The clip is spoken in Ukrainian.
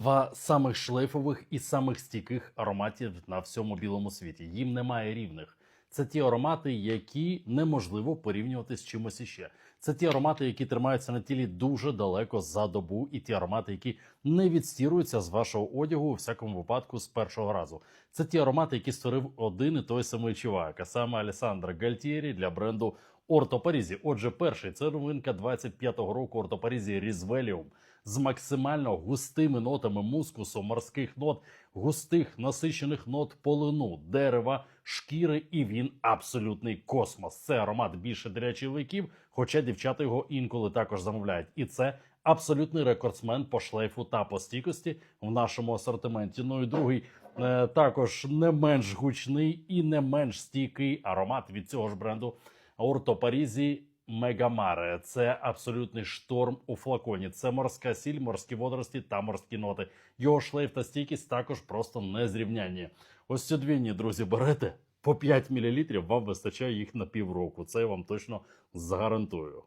Два самих шлейфових і самих стійких ароматів на всьому білому світі. Їм немає рівних. Це ті аромати, які неможливо порівнювати з чимось іще. Це ті аромати, які тримаються на тілі дуже далеко за добу, і ті аромати, які не відстіруються з вашого одягу у всякому випадку з першого разу. Це ті аромати, які створив один і той самий чувак, а саме Алесандро Гальтієрі для бренду Орто Парізі. Отже, перший це новинка 25-го року Орто Парізі Різвеліум з максимально густими нотами мускусу, морських нот, густих насичених нот полину, дерева, шкіри, і він абсолютний космос. Це аромат більше для чоловіків, хоча дівчата його інколи також замовляють. І це абсолютний рекордсмен по шлейфу та по стійкості в нашому асортименті. Ну і другий е, також не менш гучний і не менш стійкий аромат від цього ж бренду Орто Парізі Мегамаре. Це абсолютний шторм у флаконі. Це морська сіль, морські водорості та морські ноти. Його шлейф та стійкість також просто незрівнянні. Ось ці двійні, друзі, берете по 5 мл, вам вистачає їх на півроку. Це я вам точно гарантую.